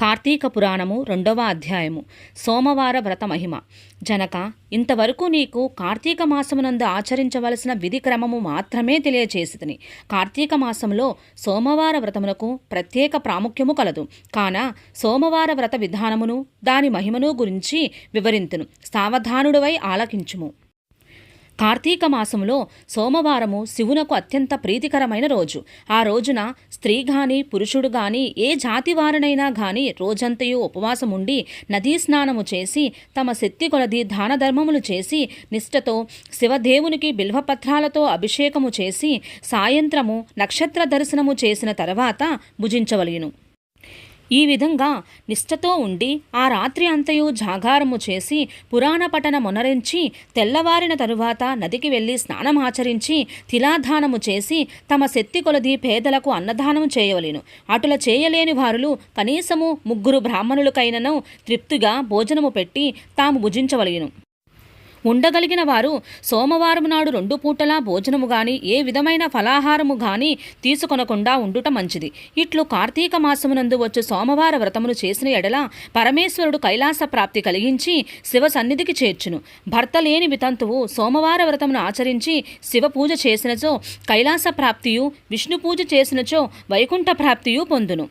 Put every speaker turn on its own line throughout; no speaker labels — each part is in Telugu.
కార్తీక పురాణము రెండవ అధ్యాయము. సోమవార వ్రత మహిమ. జనక ఇంతవరకు నీకు కార్తీక మాసమునందు ఆచరించవలసిన విధి క్రమము మాత్రమే తెలియచేసితిని. కార్తీక మాసంలో సోమవార వ్రతమునకు ప్రత్యేక ప్రాముఖ్యము కలదు. కాన సోమవార వ్రత విధానమును దాని మహిమను గురించి వివరింతును. సావధానుడివై ఆలకించుము. కార్తీక మాసములో సోమవారము శివునకు అత్యంత ప్రీతికరమైన రోజు. ఆ రోజున స్త్రీ గాని పురుషుడు గాని ఏ జాతి వారినైనా గాని రోజంతయు ఉపవాసం ఉండి నదీ స్నానము చేసి తమ శక్తి కొలది దాన ధర్మములు చేసి నిష్ఠతో శివదేవునికి బిల్వపత్రాలతో అభిషేకము చేసి సాయంత్రము నక్షత్ర దర్శనము చేసిన తర్వాత భుజించవలయును ఈ విధంగా నిష్ఠతో ఉండి ఆ రాత్రి అంతయు జాగారము చేసి పురాణ పఠన మొనరించి తెల్లవారిన తరువాత నదికి వెళ్ళి స్నానమాచరించి తిలాదానము చేసి తమ శక్తి కొలది పేదలకు అన్నదానము చేయవలెను. అటుల చేయలేని వారులు కనీసము ముగ్గురు బ్రాహ్మణులకైనను తృప్తిగా భోజనము పెట్టి తాము భుజించవలెను. ఉండగలిగిన వారు సోమవారం నాడు రెండు పూటలా భోజనము గాని ఏ విధమైన ఫలాహారము గాని తీసుకొనకుండా ఉండుట మంచిది. ఇట్లు కార్తీక మాసమునందు వచ్చు సోమవార వ్రతమును చేసిన ఎడల పరమేశ్వరుడు కైలాస ప్రాప్తి కలిగించి శివ సన్నిధికి చేర్చును. భర్త లేని వితంతువు సోమవార వ్రతమును ఆచరించి శివ పూజ చేసినచో కైలాస ప్రాప్తియు విష్ణు పూజ చేసినచో వైకుంఠ ప్రాప్తియు పొందును.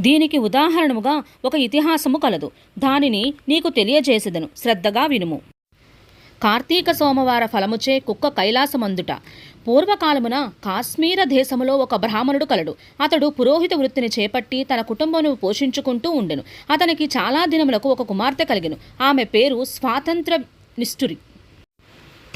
దీనికి ఉదాహరణముగా ఒక ఇతిహాసము కలదు. దానిని నీకు తెలియజేసేదను. శ్రద్ధగా వినుము. కార్తీక సోమవార ఫలముచే కుక్క కైలాసమందుట. పూర్వకాలమున కాశ్మీర దేశములో ఒక బ్రాహ్మణుడు కలడు. అతడు పురోహిత వృత్తిని చేపట్టి తన కుటుంబమును పోషించుకుంటూ ఉండెను. అతనికి చాలా దినములకు ఒక కుమార్తె కలిగెను. ఆమె పేరు స్వాతంత్ర నిష్ఠురి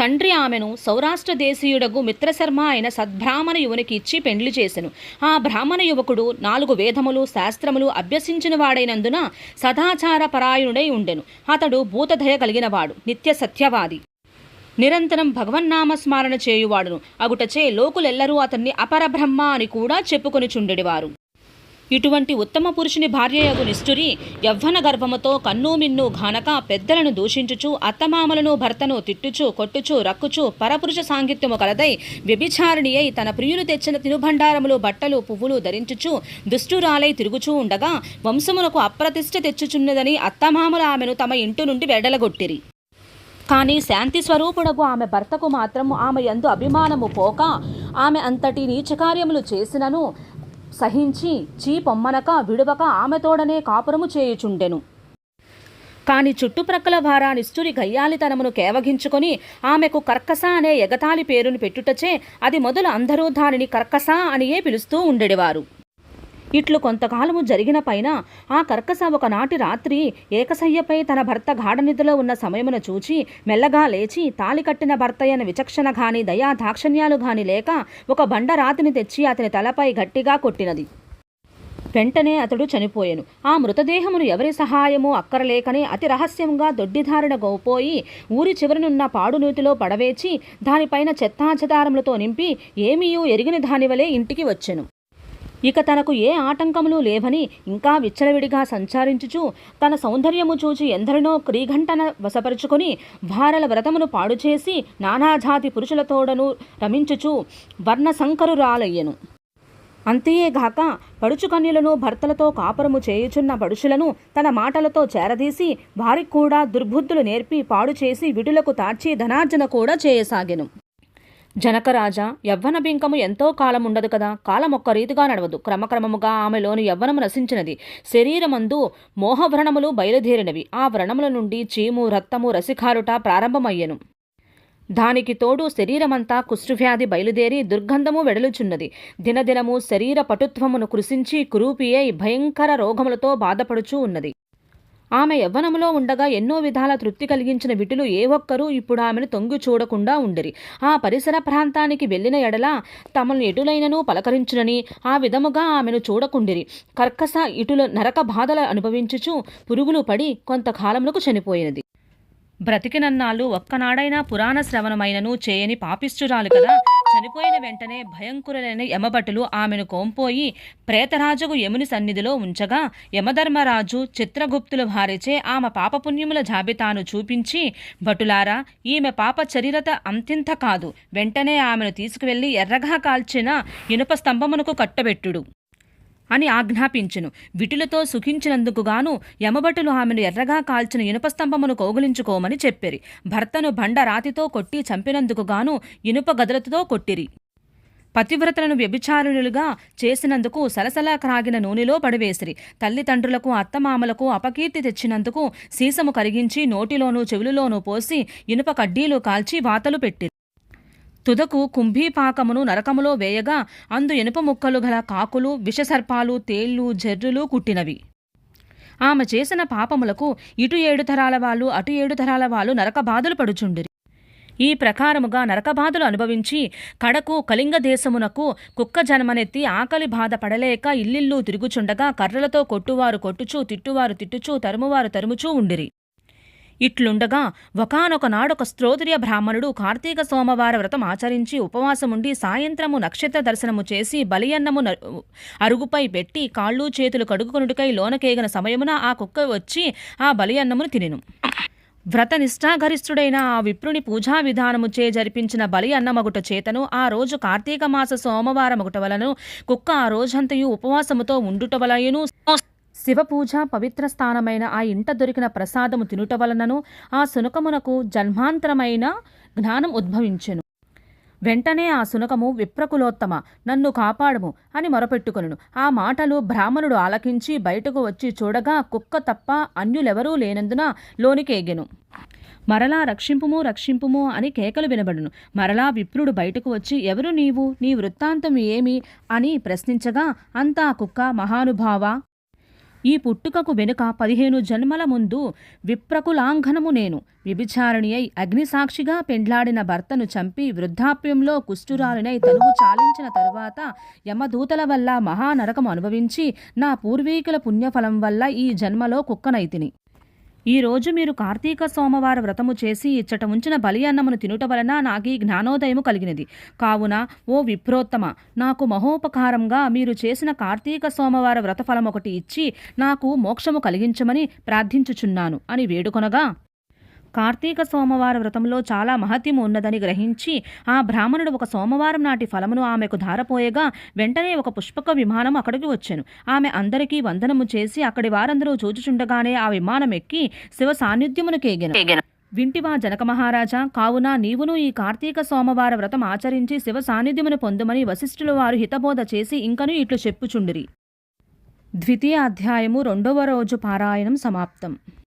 తండ్రి ఆమెను సౌరాష్ట్ర దేశీయుడగు మిత్రశర్మ అయిన సద్బ్రాహ్మణ యువనికి ఇచ్చి పెండ్లి చేసెను. ఆ బ్రాహ్మణ యువకుడు నాలుగు వేదములు శాస్త్రములు అభ్యసించిన వాడైనందున సదాచార పరాయణుడై ఉండెను. అతడు భూతదయ కలిగినవాడు నిత్య సత్యవాది. నిరంతరం భగవన్నామస్మరణ చేయువాడును. అగుటచే లోకులెల్లరూ అతన్ని అపరబ్రహ్మ అని కూడా చెప్పుకొని చుండెడివారు ఇటువంటి ఉత్తమ పురుషుని భార్యయగు నిష్ఠురి యవ్వన గర్భముతో కన్ను మిన్ను ఘానక పెద్దలను దూషించుచు అత్తమామలను భర్తను తిట్టుచు కొట్టుచు రక్కుచు పరపురుష సాంగిత్యము కలదై వ్యభిచారిణి అయి తన ప్రియులు తెచ్చిన తినుభండారములు బట్టలు పువ్వులు ధరించుచు దుష్టురాలై తిరుగుచూ ఉండగా వంశమునకు అప్రతిష్ట తెచ్చుచున్నదని అత్తమామలు ఆమెను తమ ఇంటి నుండి వెడలగొట్టిరి. కానీ శాంతి స్వరూపుడకు ఆమె భర్తకు మాత్రము ఆమె యందు అభిమానము పోక ఆమె అంతటి నీచకార్యములు చేసినను సహించి చీపొమ్మనక విడువక ఆమెతోడనే కాపురము చేయుచుండెను. కాని చుట్టుప్రక్కల వారా నిష్ఠురి గయ్యాలితనమును కేవగించుకొని ఆమెకు కర్కస అనే ఎగతాళి పేరును పెట్టుటచే అది మొదలు అందరూ దానిని కర్కస అనియే పిలుస్తూ ఉండేవారు. ఇట్లు కొంతకాలము జరిగిన పైన ఆ కర్కస ఒకనాటి రాత్రి ఏకసయ్యపై తన భర్త గాఢనిధిలో ఉన్న సమయమున చూచి మెల్లగా లేచి తాలి కట్టిన భర్తయ్యన విచక్షణ గాని దయా దాక్షణ్యాలు గాని లేక ఒక బండ రాతిని తెచ్చి అతని తలపై గట్టిగా కొట్టినది. వెంటనే అతడు చనిపోయాను. ఆ మృతదేహమును ఎవరి సహాయమో అక్కరలేకనే అతి రహస్యంగా దొడ్డిధారణ గోపోయి ఊరి చివరనున్న పాడునూతిలో పడవేచి దానిపైన చెత్తాచెదారములతో నింపి ఏమీయూ ఎరిగిన దానివలే ఇంటికి వచ్చెను. ఇక తనకు ఏ ఆటంకములు లేవని ఇంకా విచ్చలవిడిగా సంచారించుచు తన సౌందర్యము చూచి ఎందరినో క్రీఘంటన వశపరుచుకొని భారల వ్రతమును పాడుచేసి నానాజాతి పురుషులతోడను రమించుచు వర్ణశంకరురాలయ్యను. అంతేగాక పడుచుకన్యలను భర్తలతో కాపురము చేయుచున్న పడుచులను తన మాటలతో చేరదీసి వారికి కూడా దుర్బుద్ధులు నేర్పి పాడు చేసి విడులకు తార్చి ధనార్జన కూడా చేయసాగెను. జనకరాజా యవ్వన బింకము ఎంతో కాలం ఉండదు కదా? కాలం ఒక్క రీతిగా నడవదు. క్రమక్రమముగా ఆమెలోని యవ్వనము నశించినది. శరీరమందు మోహవ్రణములు బయలుదేరినవి. ఆ వ్రణముల నుండి చీము రక్తము రసికారుట ప్రారంభమయ్యెను. దానికి తోడు శరీరమంతా కుష్ఠవ్యాధి బయలుదేరి దుర్గంధము వెడలుచున్నది. దినదినము శరీర పటుత్వమును కృషించి కురూపి అయి భయంకర రోగములతో బాధపడుచూ ఉన్నది. ఆమె యవ్వనములో ఉండగా ఎన్నో విధాల తృప్తి కలిగించిన విటులు ఏ ఒక్కరూ ఇప్పుడు ఆమెను తొంగి చూడకుండా ఉండిరి. ఆ పరిసర ప్రాంతానికి వెళ్ళిన ఎడల తమను ఎటులైనను పలకరించునని ఆ విధముగా ఆమెను చూడకుండిరి. కర్కస ఇటుల నరక బాధలు అనుభవించుచు పురుగులు పడి కొంతకాలములకు చనిపోయినది. బ్రతికినన్నాళ్ళు ఒక్కనాడైనా పురాణ శ్రవణమైనను చేయని పాపిష్టురాలు కదా. చనిపోయిన వెంటనే భయంకరులైన యమభటులు ఆమెను కోంపోయి ప్రేతరాజుకు యముని సన్నిధిలో ఉంచగా యమధర్మరాజు చిత్రగుప్తుల వారిచే ఆమె పాపపుణ్యముల జాబితాను చూపించి భటులారా ఈమె పాప చరిరత అంతింత కాదు. వెంటనే ఆమెను తీసుకువెళ్ళి ఎర్రగా కాల్చిన ఇనుప స్తంభమునకు కట్టబెట్టుడు. అని ఆజ్ఞాపించెను. విటులతో సుఖించినందుకు గాను యమభటులు ఆమెను ఎర్రగా కాల్చిన ఇనుప స్తంభమును కౌగులించుకోమని చెప్పిరి. భర్తను బండ రాతితో కొట్టి చంపినందుకు గాను ఇనుప గదలతో కొట్టిరి. పతివ్రతలను వ్యభిచారులుగా చేసినందుకు సలసలా క్రాగిన నూనెలో పడివేసిరి. తల్లిదండ్రులకు అత్తమామలకు అపకీర్తి తెచ్చినందుకు సీసము కరిగించి నోటిలోనూ చెవులలోనూ పోసి ఇనుప కడ్డీలు కాల్చి వాతలు పెట్టిరి. తుదకు కుంభీపాకమును నరకములో వేయగా అందు ఇనుప ముక్కలు గల కాకులు విషసర్పాలు తేళ్ళు జర్రులు కుట్టినవి. ఆమె చేసిన పాపములకు ఇటు ఏడు తరాల వాళ్ళు అటు ఏడు తరాల వాళ్ళు నరక బాధలు పడుచుండిరి. ఈ ప్రకారముగా నరకబాధలు అనుభవించి కడకు కళింగ దేశమునకు కుక్క జన్మనెత్తి ఆకలి బాధ పడలేక ఇల్లిల్లు తిరుగుచుండగా కర్రలతో కొట్టువారు కొట్టుచూ తిట్టువారు తిట్టుచూ తరుమువారు తరుముచూ ఉండిరి. ఇట్లుండగా ఒకనొక నాడొక స్తోత్రియ బ్రాహ్మణుడు కార్తీక సోమవార వ్రతం ఆచరించి ఉపవాసముండి సాయంత్రము నక్షత్ర దర్శనము చేసి బలియన్నము అరుగుపై పెట్టి కాళ్ళు చేతులు కడుగుకొనుడికై లోనకేగిన సమయమున ఆ కుక్క వచ్చి ఆ బలియన్నమును తినెను. వ్రత నిష్ఠాగరిష్ఠుడైన ఆ విప్రుని పూజా విధానము చే జరిపించిన బలి అన్నమగుట చేతను ఆ రోజు కార్తీక మాస సోమవారమగుట వలను కుక్క ఆ రోజంతయు ఉపవాసముతో ఉండుట వలయను శివపూజ పవిత్ర స్థానమైన ఆ ఇంట దొరికిన ప్రసాదము తినుట వలనను ఆ శునకమునకు జన్మాంతరమైన జ్ఞానం ఉద్భవించెను. వెంటనే ఆ శునకము విప్రకులోత్తమ నన్ను కాపాడము అని మొరపెట్టుకొనును. ఆ మాటలు బ్రాహ్మణుడు ఆలకించి బయటకు వచ్చి చూడగా కుక్క తప్ప అన్యులెవరూ లేనందున లోనికేగెను మరలా రక్షింపుము రక్షింపుము అని కేకలు వినబడును. మరలా విప్రుడు బయటకు వచ్చి ఎవరు నీవు? నీ వృత్తాంతం ఏమి? అని ప్రశ్నించగా అంతా కుక్క మహానుభావ? ఈ పుట్టుకకు వెనుక పదిహేను జన్మల ముందు విప్రకులాంఘనము నేను. వ్యభిచారిణి అయి అగ్నిసాక్షిగా పెండ్లాడిన భర్తను చంపి వృద్ధాప్యంలో కుష్ఠురాలినై తనువు చాలించిన తరువాత యమదూతల వల్ల మహానరకం అనుభవించి నా పూర్వీకుల పుణ్యఫలం వల్ల ఈ జన్మలో కుక్కనైతిని ఈ రోజు మీరు కార్తీక సోమవార వ్రతము చేసి ఇచ్చట ఉంచిన బలి అన్నమును తినుట వలన నాకు ఈ జ్ఞానోదయము కలిగినది. కావున ఓ విప్రోత్తమ నాకు మహోపకారంగా మీరు చేసిన కార్తీక సోమవార వ్రత ఫలం ఒకటి ఇచ్చి నాకు మోక్షము కలిగించమని ప్రార్థించుచున్నాను అని వేడుకొనగా కార్తీక సోమవార వ్రతంలో చాలా మహత్యము ఉన్నదని గ్రహించి ఆ బ్రాహ్మణుడు ఒక సోమవారం నాటి ఫలమును ఆమెకు ధారపోయగా వెంటనే ఒక పుష్పక విమానం అక్కడికి వచ్చెను. ఆమె అందరికీ వందనము చేసి అక్కడి వారందరూ చూచుచుండగానే ఆ విమానం ఎక్కి శివ సాన్నిధ్యమునకేగెను వింటివా జనక మహారాజా కావున నీవును ఈ కార్తీక సోమవార వ్రతం ఆచరించి శివ సాన్నిధ్యమును పొందుమని వశిష్ఠుల వారు హితబోధ చేసి ఇంకను ఇట్లు చెప్పుచుండిరి. ద్వితీయ అధ్యాయము రెండవ రోజు పారాయణం సమాప్తం.